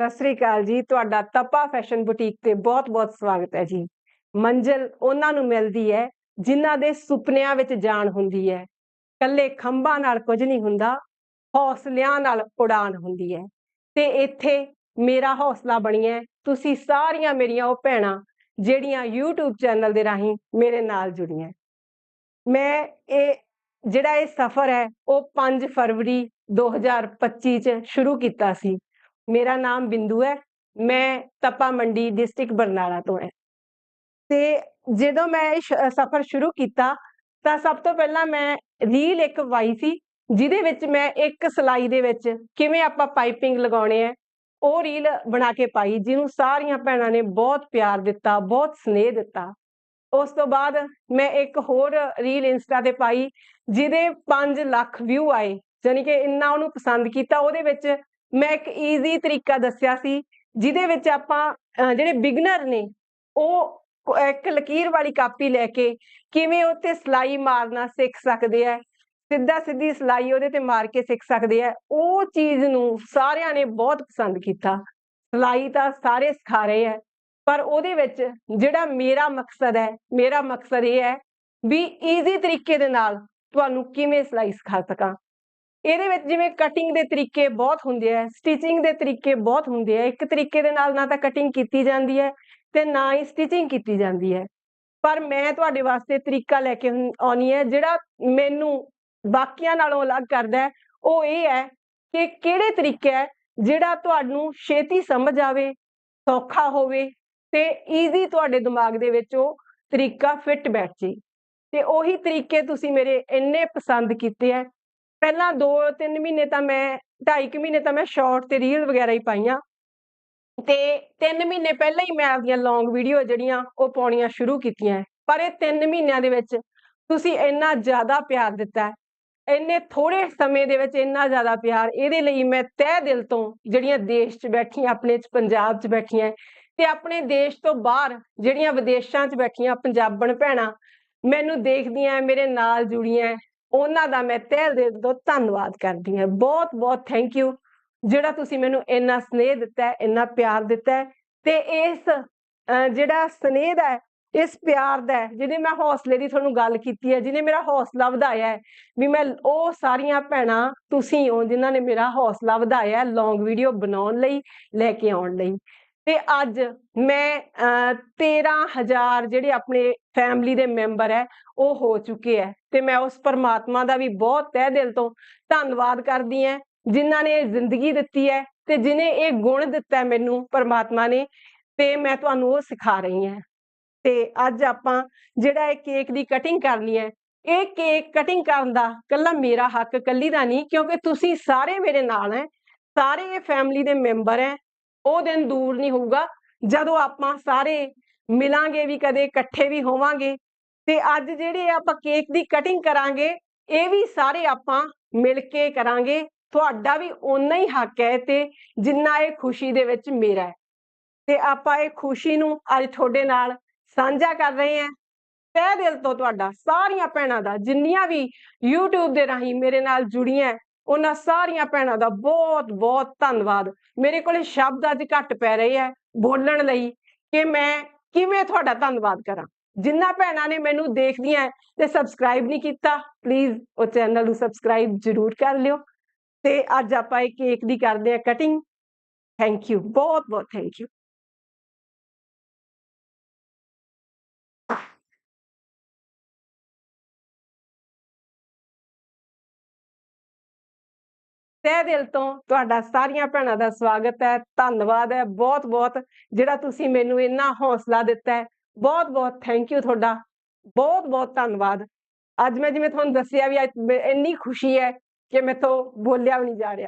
ਸਤਿ ਸ੍ਰੀ ਅਕਾਲ ਜੀ। ਤੁਹਾਡਾ ਤਪਾ fashion boutique ਤੇ ਬਹੁਤ-ਬਹੁਤ ਸਵਾਗਤ ਹੈ ਜੀ। ਮੰਜ਼ਿਲ ਉਹਨਾਂ ਨੂੰ ਮਿਲਦੀ ਹੈ ਜਿਨ੍ਹਾਂ ਦੇ ਸੁਪਨਿਆਂ ਵਿੱਚ ਜਾਣ ਹੁੰਦੀ ਹੈ। ਕੱਲੇ ਖੰਭਾਂ ਨਾਲ ਕੁਝ ਨਹੀਂ ਹੁੰਦਾ, ਹੌਸਲਿਆਂ ਨਾਲ ਉਡਾਨ ਹੁੰਦੀ ਹੈ। ਤੇ ਇੱਥੇ ਮੇਰਾ ਹੌਸਲਾ ਬਣਿਆ ਤੁਸੀਂ ਸਾਰੀਆਂ ਮੇਰੀਆਂ ਉਹ ਭੈਣਾਂ ਜਿਹੜੀਆਂ YouTube ਚੈਨਲ ਦੇ ਰਾਹੀਂ ਮੇਰੇ ਨਾਲ ਜੁੜੀਆਂ ਮੈਂ ਇਹ, ਜਿਹੜਾ ਇਹ ਸਫ਼ਰ ਹੈ, ਉਹ 5 ਫਰਵਰੀ 2025 ਚ ਸ਼ੁਰੂ ਕੀਤਾ ਸੀ। ਮੇਰਾ ਨਾਮ ਬਿੰਦੂ ਹੈ, ਮੈਂ ਤਪਾ ਮੰਡੀ ਡਿਸਟ੍ਰਿਕਟ ਬਰਨਾਲਾ ਤੋਂ ਹੈ। ਤੇ ਜਦੋਂ ਮੈਂ ਇਹ ਸਫ਼ਰ ਸ਼ੁਰੂ ਕੀਤਾ, ਤਾਂ ਸਭ ਤੋਂ ਪਹਿਲਾਂ ਮੈਂ ਰੀਲ ਇੱਕ ਵਾਈ ਸੀ, ਜਿਹਦੇ ਵਿੱਚ ਮੈਂ ਇੱਕ ਸਲਾਈ ਦੇ ਵਿੱਚ ਕਿਵੇਂ ਆਪਾਂ ਪਾਈਪਿੰਗ ਲਗਾਉਣੇ ਆ ਉਹ ਰੀਲ ਬਣਾ ਕੇ ਪਾਈ, ਜਿਹਨੂੰ ਸਾਰੀਆਂ ਭੈਣਾਂ ਨੇ ਬਹੁਤ ਪਿਆਰ ਦਿੱਤਾ, ਬਹੁਤ ਸਨੇਹ ਦਿੱਤਾ। ਉਸ ਤੋਂ ਬਾਅਦ ਮੈਂ ਇੱਕ ਹੋਰ ਰੀਲ ਇੰਸਟਾ ਤੇ ਪਾਈ, ਜਿਹਦੇ 5 ਲੱਖ ਵਿਊ ਆਏ ਯਾਨੀ ਕਿ ਇੰਨਾ ਉਹਨੂੰ ਪਸੰਦ ਕੀਤਾ, ਉਹਦੇ ਵਿੱਚ ਮੈਂ ਇੱਕ ਈਜ਼ੀ ਤਰੀਕਾ ਦੱਸਿਆ ਸੀ, ਜਿਹਦੇ ਵਿੱਚ ਆਪਾਂ ਜਿਹੜੇ ਬਿਗਨਰ ਨੇ, ਉਹ ਇੱਕ ਲਕੀਰ ਵਾਲੀ ਕਾਪੀ ਲੈ ਕੇ ਕਿਵੇਂ ਉੱਤੇ ਸਲਾਈ ਮਾਰਨਾ ਸਿੱਖ ਸਕਦੇ ਆ ਸਿੱਧਾ ਸਿੱਧੀ ਸਲਾਈ ਉਹਦੇ ਤੇ ਮਾਰ ਕੇ ਸਿੱਖ ਸਕਦੇ ਆ, ਉਹ ਚੀਜ਼ ਨੂੰ ਸਾਰਿਆਂ ਨੇ ਬਹੁਤ ਪਸੰਦ ਕੀਤਾ। ਸਲਾਈ ਤਾਂ ਸਾਰੇ ਸਿਖਾ ਰਹੇ ਆ, ਪਰ ਉਹਦੇ ਵਿੱਚ ਜਿਹੜਾ ਮੇਰਾ ਮਕਸਦ ਹੈ, ਮੇਰਾ ਮਕਸਦ ਇਹ ਹੈ ਵੀ ਈਜ਼ੀ ਤਰੀਕੇ ਦੇ ਨਾਲ ਤੁਹਾਨੂੰ ਕਿਵੇਂ ਸਲਾਈ ਸਿਖਾ ਸਕਾਂ। ਇਹਦੇ ਵਿੱਚ ਜਿਵੇਂ ਕਟਿੰਗ ਦੇ ਤਰੀਕੇ ਬਹੁਤ ਹੁੰਦੇ ਆ ਸਟਿਚਿੰਗ ਦੇ ਤਰੀਕੇ ਬਹੁਤ ਹੁੰਦੇ ਆ, ਇੱਕ ਤਰੀਕੇ ਦੇ ਨਾਲ ਨਾ ਤਾਂ ਕਟਿੰਗ ਕੀਤੀ ਜਾਂਦੀ ਹੈ ਤੇ ਨਾ ਹੀ ਸਟਿਚਿੰਗ ਕੀਤੀ ਜਾਂਦੀ ਹੈ। ਪਰ ਮੈਂ ਤੁਹਾਡੇ ਵਾਸਤੇ ਤਰੀਕਾ ਲੈ ਕੇ ਆਉਣੀ ਹੈ, ਜਿਹੜਾ ਮੈਨੂੰ ਬਾਕੀਆਂ ਨਾਲੋਂ ਅਲੱਗ ਕਰਦਾ ਹੈ, ਉਹ ਇਹ ਹੈ ਕਿ ਕਿਹੜੇ ਤਰੀਕੇ ਹੈ ਜਿਹੜਾ ਤੁਹਾਨੂੰ ਛੇਤੀ ਸਮਝ ਆਵੇ, ਸੌਖਾ ਹੋਵੇ ਤੇ ਈਜ਼ੀ ਤੁਹਾਡੇ ਦਿਮਾਗ ਦੇ ਵਿੱਚ ਉਹ ਤਰੀਕਾ ਫਿੱਟ ਬੈਠ ਜੇ। ਤੇ ਉਹੀ ਤਰੀਕੇ ਤੁਸੀਂ ਮੇਰੇ ਇੰਨੇ ਪਸੰਦ ਕੀਤੇ ਆ ਪਹਿਲਾਂ 2-3 ਮਹੀਨੇ ਤਾਂ ਮੈਂ 2.5 ਮਹੀਨੇ ਤਾਂ ਮੈਂ ਸ਼ਾਰਟ ਤੇ ਰੀਲ ਵਗੈਰਾ ਹੀ ਪਾਈਆਂ। ਤੇ 3 ਮਹੀਨੇ ਪਹਿਲਾਂ ਹੀ ਮੈਂ ਆਪਣੀਆਂ ਲੌਂਗ ਵੀਡੀਓ ਜਿਹੜੀਆਂ ਉਹ ਪਾਉਣੀਆਂ ਸ਼ੁਰੂ ਕੀਤੀਆਂ। ਪਰ ਇਹ 3 ਮਹੀਨਿਆਂ ਦੇ ਵਿੱਚ ਤੁਸੀਂ ਇੰਨਾ ਜ਼ਿਆਦਾ ਪਿਆਰ ਦਿੱਤਾ ਇੰਨੇ ਥੋੜੇ ਸਮੇਂ ਦੇ ਵਿੱਚ ਇੰਨਾ ਜ਼ਿਆਦਾ ਪਿਆਰ, ਇਹਦੇ ਲਈ ਮੈਂ ਤਹਿ ਦਿਲ ਤੋਂ ਜਿਹੜੀਆਂ ਦੇਸ਼ 'ਚ ਬੈਠੀਆਂ, ਆਪਣੇ 'ਚ, ਪੰਜਾਬ 'ਚ ਬੈਠੀਆਂ ਤੇ ਆਪਣੇ ਦੇਸ਼ ਤੋਂ ਬਾਹਰ ਜਿਹੜੀਆਂ ਵਿਦੇਸ਼ਾਂ 'ਚ ਬੈਠੀਆਂ, ਪੰਜਾਬਣ ਭੈਣਾਂ, ਮੈਨੂੰ ਦੇਖਦੀਆਂ, ਮੇਰੇ ਨਾਲ ਜੁੜੀਆਂ ਉਹਨਾਂ ਦਾ ਮੈਂ ਤਹਿ ਦਿਲ ਤੋਂ ਧੰਨਵਾਦ ਕਰਦੀ ਹਾਂ। ਬਹੁਤ ਬਹੁਤ ਥੈਂਕ ਯੂ ਜਿਹੜਾ ਤੁਸੀਂ ਮੈਨੂੰ ਇੰਨਾ ਸਨੇਹ ਦਿੱਤਾ ਇੰਨਾ ਪਿਆਰ ਦਿੱਤਾ ਤੇ ਇਸ ਜਿਹੜਾ ਸਨੇਹ ਦਾ ਇਸ ਪਿਆਰ ਦਾ ਜਿਹਨੇ ਮੈਂ ਹੌਸਲੇ ਦੀ ਤੁਹਾਨੂੰ ਗੱਲ ਕੀਤੀ ਹੈ, ਜਿਹਨੇ ਮੇਰਾ ਹੌਸਲਾ ਵਧਾਇਆ ਹੈ, ਵੀ ਮੈਂ ਉਹ ਸਾਰੀਆਂ ਭੈਣਾਂ ਤੁਸੀਂ ਹੋ ਜਿਨ੍ਹਾਂ ਨੇ ਮੇਰਾ ਹੌਸਲਾ ਵਧਾਇਆ ਲੌਂਗ ਵੀਡੀਓ ਬਣਾਉਣ ਲਈ, ਲੈ ਕੇ ਆਉਣ ਲਈ। ਤੇ ਅੱਜ ਮੈਂ 13000 ਜਿਹੜੇ ਆਪਣੇ ਫੈਮਿਲੀ ਦੇ ਮੈਂਬਰ ਹੈ, ਉਹ ਹੋ ਚੁੱਕੇ ਹੈ ਤੇ ਮੈਂ ਉਸ ਪਰਮਾਤਮਾ ਦਾ ਵੀ ਬਹੁਤ ਤਹਿ ਦਿਲ ਤੋਂ ਧੰਨਵਾਦ ਕਰਦੀ ਹਾਂ, ਜਿਨ੍ਹਾਂ ਨੇ ਇਹ ਜ਼ਿੰਦਗੀ ਦਿੱਤੀ ਹੈ ਤੇ ਜਿਨੇ ਇਹ ਗੁਣ ਦਿੱਤਾ ਮੈਨੂੰ ਪਰਮਾਤਮਾ ਨੇ ਤੇ ਮੈਂ ਤੁਹਾਨੂੰ ਉਹ ਸਿਖਾ ਰਹੀ ਹਾਂ। ਤੇ ਅੱਜ ਆਪਾਂ ਜਿਹੜਾ ਇਹ ਕੇਕ ਦੀ ਕਟਿੰਗ ਕਰਨੀ ਹੈ, ਇਹ ਕੇਕ ਕਟਿੰਗ ਕਰਨ ਦਾ ਕੱਲਾ ਮੇਰਾ ਹੱਕ ਕੱਲੀ ਦਾ ਨਹੀਂ, ਕਿਉਂਕਿ ਤੁਸੀਂ ਸਾਰੇ ਮੇਰੇ ਨਾਲ ਹੈ, ਸਾਰੇ ਇਹ ਫੈਮਿਲੀ ਦੇ ਮੈਂਬਰ ਹੈ ਉਹ ਦਿਨ ਦੂਰ ਨਹੀਂ ਹੋਊਗਾ। ਜਦੋਂ ਆਪਾਂ ਸਾਰੇ ਮਿਲਾਂਗੇ ਵੀ, ਕਦੇ ਇਕੱਠੇ ਵੀ ਹੋਵਾਂਗੇ ਤੇ ਅੱਜ ਜਿਹੜੇ ਆਪਾਂ ਕੇਕ ਦੀ ਕਟਿੰਗ ਕਰਾਂਗੇ, ਇਹ ਵੀ ਸਾਰੇ ਆਪਾਂ ਮਿਲ ਕੇ ਕਰਾਂਗੇ। ਤੁਹਾਡਾ ਵੀ ਓਨਾ ਹੀ ਹੱਕ ਹੈ ਤੇ ਜਿੰਨਾ ਇਹ ਖੁਸ਼ੀ ਦੇ ਵਿੱਚ ਮੇਰਾ ਹੈ। ਤੇ ਆਪਾਂ ਇਹ ਖੁਸ਼ੀ ਨੂੰ ਅੱਜ ਤੁਹਾਡੇ ਨਾਲ ਸਾਂਝਾ ਕਰ ਰਹੇ ਹਾਂ। ਤਹਿ ਦਿਲ ਤੋਂ ਤੁਹਾਡਾ, ਸਾਰੀਆਂ ਭੈਣਾਂ ਦਾ, ਜਿੰਨੀਆਂ ਵੀ YouTube ਦੇ ਰਾਹੀਂ ਮੇਰੇ ਨਾਲ ਜੁੜੀਆਂ ਉਹਨਾਂ ਸਾਰੀਆਂ ਭੈਣਾਂ ਦਾ ਬਹੁਤ ਬਹੁਤ ਧੰਨਵਾਦ। ਮੇਰੇ ਕੋਲੇ ਸ਼ਬਦ ਅੱਜ ਘੱਟ ਪੈ ਰਹੇ ਆ ਬੋਲਣ ਲਈ ਕਿ ਮੈਂ ਕਿਵੇਂ ਤੁਹਾਡਾ ਧੰਨਵਾਦ ਕਰਾਂ। ਜਿੰਨਾ ਭੈਣਾਂ ਨੇ ਮੈਨੂੰ ਦੇਖਦੀਆਂ ਤੇ ਸਬਸਕ੍ਰਾਈਬ ਨਹੀਂ ਕੀਤਾ ਪਲੀਜ਼ ਉਹ ਚੈਨਲ ਨੂੰ ਸਬਸਕ੍ਰਾਈਬ ਜ਼ਰੂਰ ਕਰ ਲਿਓ। ਤੇ ਅੱਜ ਆਪਾਂ ਇਹ ਕੇਕ ਦੀ ਕਰਦੇ ਆ ਕਟਿੰਗ ਥੈਂਕ ਯੂ ਬਹੁਤ ਬਹੁਤ ਥੈਂਕ ਯੂ ਤਹਿ ਦਿਲ ਤੋਂ ਤੁਹਾਡਾ ਸਾਰੀਆਂ ਭੈਣਾਂ ਦਾ ਸਵਾਗਤ ਹੈ, ਧੰਨਵਾਦ ਹੈ ਬਹੁਤ ਬਹੁਤ ਜਿਹੜਾ ਤੁਸੀਂ ਮੈਨੂੰ ਇੰਨਾ ਹੌਸਲਾ ਦਿੱਤਾ ਹੈ ਬਹੁਤ ਬਹੁਤ ਥੈਂਕ ਯੂ ਤੁਹਾਡਾ ਬਹੁਤ ਬਹੁਤ ਧੰਨਵਾਦ। ਅੱਜ ਮੈਂ ਜਿਵੇਂ ਤੁਹਾਨੂੰ ਦੱਸਿਆ ਵੀ ਇੰਨੀ ਖੁਸ਼ੀ ਹੈ ਕਿ ਮੇਥੋਂ ਬੋਲਿਆ ਵੀ ਨਹੀਂ ਜਾ ਰਿਹਾ।